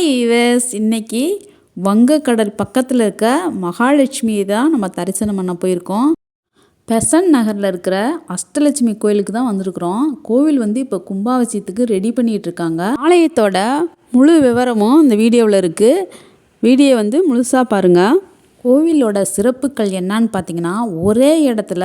Hi ஈவஸ் இன்னைக்கு வங்கக்கடல் பக்கத்தில் இருக்க மகாலட்சுமியை தான் நம்ம தரிசனம் பண்ண போயிருக்கோம். பெசன் நகரில் இருக்கிற அஷ்டலட்சுமி கோயிலுக்கு தான் வந்திருக்கிறோம். கோவில் வந்து இப்போ கும்பாபிஷேகத்துக்கு ரெடி பண்ணிகிட்டு இருக்காங்க. ஆலயத்தோட முழு விவரமும் இந்த வீடியோவில் இருக்குது வீடியோ வந்து முழுசாக பாருங்கள் கோவிலோட சிறப்புகள் என்னன்னு பார்த்தீங்கன்னா ஒரே இடத்துல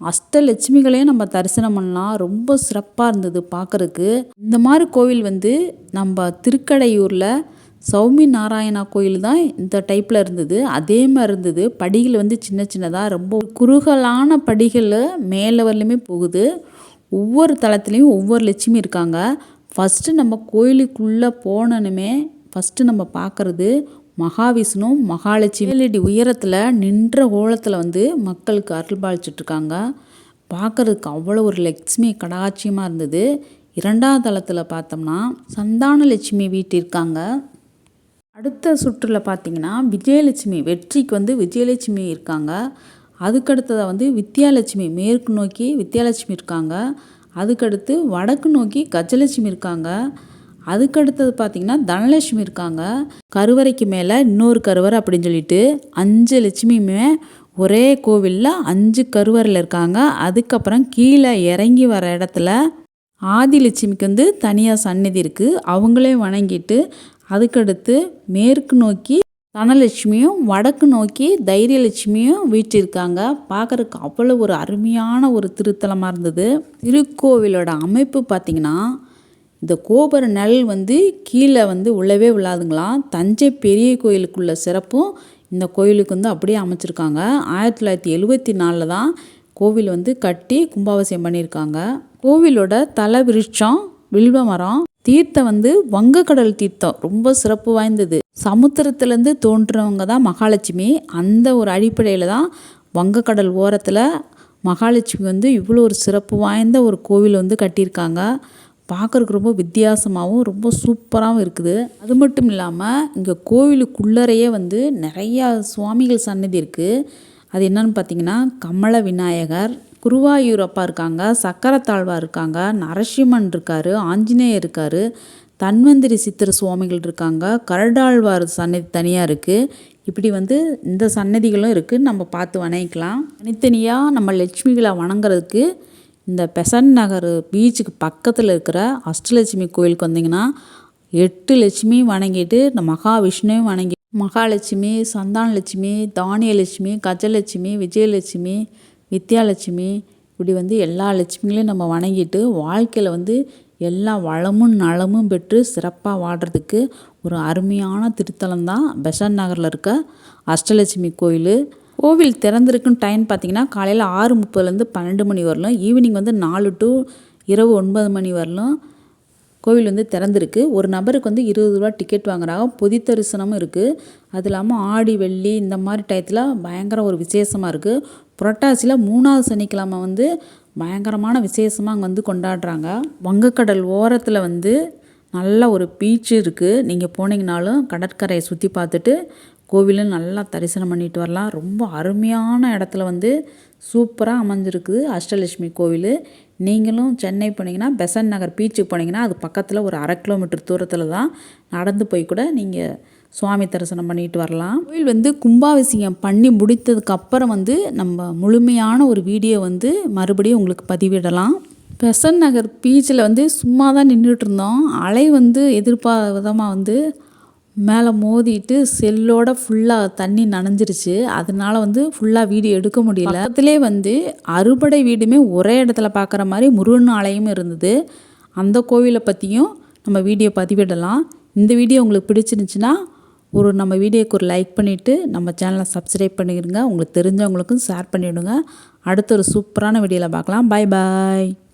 அஷ்டலட்சுமிகளையும் நம்ம தரிசனம் பண்ணலாம். ரொம்ப சிறப்பாக இருந்தது பார்க்குறதுக்கு. இந்த மாதிரி கோவில் வந்து நம்ம திருக்கடையூரில் சௌமி நாராயணா கோயில் தான் இந்த டைப்பில் இருந்தது. அதே மாதிரி இருந்தது. படிகள் வந்து சின்ன சின்னதாக ரொம்ப குறுகலான படிகள் மேலே வரலுமே போகுது. ஒவ்வொரு தளத்துலேயும் ஒவ்வொரு லட்சுமி இருக்காங்க. ஃபஸ்ட்டு நம்ம கோயிலுக்குள்ளே போனனுமே ஃபஸ்ட்டு நம்ம பார்க்குறது மகாவிஷ்ணு மகாலட்சுமி ஏழடி உயரத்தில் நின்ற கோலத்தில் வந்து மக்களுக்கு அருள் பாலிச்சிட்ருக்காங்க. பார்க்குறதுக்கு அவ்வளோ ஒரு லட்சுமி கடாட்சியமாக இருந்தது. இரண்டாவது தளத்தில் பார்த்தோம்னா சந்தான லட்சுமி வீட்டு இருக்காங்க. அடுத்த சுற்றில் பார்த்தீங்கன்னா விஜயலட்சுமி வெற்றிக்கு வந்து விஜயலட்சுமி இருக்காங்க. அதுக்கடுத்ததாக வந்து வித்யாலட்சுமி மேற்கு நோக்கி வித்யாலட்சுமி இருக்காங்க. அதுக்கடுத்து வடக்கு நோக்கி கஜலட்சுமி இருக்காங்க. அதுக்கடுத்தது பார்த்திங்கன்னா தனலட்சுமி இருக்காங்க. கருவறைக்கு மேலே இன்னொரு கருவறை அப்படின்னு சொல்லிட்டு அஞ்சு லட்சுமியுமே ஒரே கோவிலில் அஞ்சு கருவறையில் இருக்காங்க. அதுக்கப்புறம் கீழே இறங்கி வர இடத்துல ஆதிலட்சுமிக்கு வந்து தனியாக சந்நிதி இருக்குது அவங்களே வணங்கிட்டு அதுக்கடுத்து மேற்கு நோக்கி தனலட்சுமியும் வடக்கு நோக்கி தைரியலட்சுமியும் வீட்டிருக்காங்க பார்க்குறதுக்கு அவ்வளோ ஒரு அருமையான ஒரு திருத்தலமாக இருந்தது. திருக்கோவிலோட அமைப்பு பார்த்திங்கன்னா இந்த கோபுர நெல் வந்து கீழே வந்து உள்ளவே உள்ளாதுங்களாம். தஞ்சை பெரிய கோயிலுக்குள்ள சிறப்பும் இந்த கோயிலுக்கு வந்து அப்படியே அமைச்சிருக்காங்க. ஆயிரத்தி தொள்ளாயிரத்தி எழுபத்தி நாலில் தான் கோவில் வந்து கட்டி கும்பாபிஷேகம் பண்ணியிருக்காங்க. கோவிலோட தலை விருட்சம் வில்வ மரம் தீர்த்தம் வந்து வங்கக்கடல் தீர்த்தம். ரொம்ப சிறப்பு வாய்ந்தது. சமுத்திரத்துலேருந்து தோன்றவங்க தான் மகாலட்சுமி. அந்த ஒரு அடிப்படையில் தான் வங்கக்கடல் ஓரத்தில் மகாலட்சுமி வந்து இவ்வளோ ஒரு சிறப்பு வாய்ந்த ஒரு கோவில் வந்து கட்டியிருக்காங்க. பார்க்குறக்கு ரொம்ப வித்தியாசமாகவும் ரொம்ப சூப்பராகவும் இருக்குது. அது மட்டும் இல்லாமல் இங்கே கோவிலுக்குள்ளறையே வந்து நிறையா சுவாமிகள் சன்னதி இருக்குது அது என்னன்னு பார்த்தீங்கன்னா கமல விநாயகர் குருவாயூரப்பா இருக்காங்க சக்கரத்தாழ்வார் இருக்காங்க நரசிம்மன் இருக்கார் ஆஞ்சநேயர் இருக்கார் தன்வந்திரி சித்திர சுவாமிகள் இருக்காங்க கரடாழ்வார் சன்னதி தனியாக இருக்குது இப்படி வந்து இந்த சன்னதிகளும் இருக்குது நம்ம பார்த்து வணங்கிக்கலாம். தனித்தனியாக நம்ம லட்சுமிகளை வணங்குறதுக்கு இந்த பெசன்ட் நகர் பீச்சுக்கு பக்கத்தில் இருக்கிற அஷ்டலட்சுமி கோயிலுக்கு வந்தீங்கன்னா எட்டு லட்சுமி வணங்கிட்டு இந்த மகாவிஷ்ணுவையும் வணங்கி மகாலட்சுமி சந்தானலட்சுமி தானியலட்சுமி கஜலட்சுமி விஜயலட்சுமி வித்யாலட்சுமி இப்படி வந்து எல்லா லட்சுமிகளையும் நம்ம வணங்கிட்டு வாழ்க்கையில் வந்து எல்லா வளமும் நலமும் பெற்று சிறப்பாக வாடுறதுக்கு ஒரு அருமையான திருத்தலம் தான் பெசன் நகரில் இருக்க அஷ்டலட்சுமி கோயில். கோவில் திறந்திருக்கும் டைம் பார்த்திங்கன்னா காலையில் ஆறு முப்பதுலேருந்து பன்னெண்டு மணி வரலும் ஈவினிங் வந்து நாலு டு இரவு ஒன்பது மணி வரலும் கோவில் வந்து திறந்திருக்கு. ஒரு நபருக்கு வந்து இருபது ரூபா டிக்கெட் வாங்குறாங்க. பொதி தரிசனமும் இருக்குது அது இல்லாமல் ஆடி வெள்ளி இந்த மாதிரி டயத்தில் பயங்கர ஒரு விசேஷமாக இருக்குது புரட்டாசியில் மூணாவது சனிக்கிழமை வந்து பயங்கரமான விசேஷமாக அங்கே வந்து கொண்டாடுறாங்க. வங்கக்கடல் ஓரத்தில் வந்து நல்ல ஒரு பீச் இருக்குது நீங்கள் போனீங்கனாலும் கடற்கரையை சுற்றி பார்த்துட்டு கோவிலும் நல்லா தரிசனம் பண்ணிட்டு வரலாம். ரொம்ப அருமையான இடத்துல வந்து சூப்பராக அமைஞ்சிருக்குது அஷ்டலட்சுமி கோவில். நீங்களும் சென்னை போனீங்கன்னா பெசன்ட் நகர் பீச்சுக்கு போனீங்கன்னா அது பக்கத்தில் ஒரு அரை கிலோமீட்டர் தூரத்தில் தான் நடந்து போய் கூட நீங்கள் சுவாமி தரிசனம் பண்ணிட்டு வரலாம். கோயில் வந்து கும்பாபிஷேகம் பண்ணி முடித்ததுக்கப்புறம் வந்து நம்ம முழுமையான ஒரு வீடியோ வந்து மறுபடியும் உங்களுக்கு பதிவிடலாம். பெசன்ட் நகர் பீச்சில் வந்து சும்மா தான் நின்றுட்டு இருந்தோம். அலை வந்து எதிர்பாராத விதமாக வந்து மேலே மோதிட்டு செல்லோட ஃபுல்லாக தண்ணி நனைஞ்சிருச்சு. அதனால வந்து ஃபுல்லாக வீடியோ எடுக்க முடியல. பக்கத்துலேயே வந்து அறுபடை வீடுமே ஒரே இடத்துல பார்க்குற மாதிரி முருகன் ஆலயம் இருந்தது. அந்த கோவிலை பற்றியும் நம்ம வீடியோ பதிவிடலாம். இந்த வீடியோ உங்களுக்கு பிடிச்சிருந்துச்சின்னா ஒரு நம்ம வீடியோக்கு ஒரு லைக் பண்ணிவிட்டு நம்ம சேனலை சப்ஸ்கிரைப் பண்ணிடுங்க. உங்களுக்கு தெரிஞ்சவங்களுக்கும் ஷேர் பண்ணிவிடுங்க அடுத்த ஒரு சூப்பரான வீடியோவில் பார்க்கலாம். பாய் பாய்